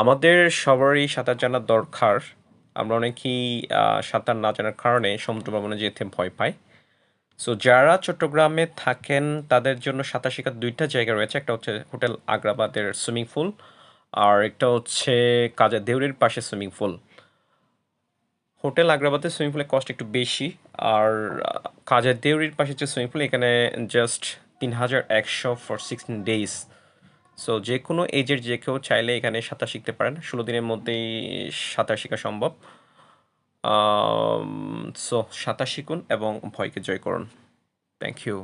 আমাদের সবারই সাঁতার জানার দরকার। আমরা অনেকেই সাঁতার না জানার কারণে সমুদ্র ভ্রমণে যেতে ভয় পাই। সো যারা চট্টগ্রামে থাকেন তাদের জন্য সাঁতার শেখার দুইটা জায়গা রয়েছে। একটা হচ্ছে হোটেল আগ্রাবাদের সুইমিং পুল। আর একটা হচ্ছে কাজের দেউরির পাশে সুইমিং পুল। হোটেল আগ্রাবাদের সুইমিং পুলের কস্ট একটু বেশি। আর আ কাজের দেউরির পাশে যে সুইমিং পুল এখানে জাস্ট ৩,১০০ ফর 16 ডেইজ। সো যে কোনো এজের যে কেউ চাইলে এখানে সাঁতার শিখতে পারেন। ১৬ দিনের মধ্যেই সাঁতার শেখা সম্ভব। সো সাঁতার শিখুন এবং ভয়কে জয় করুন। Thank you.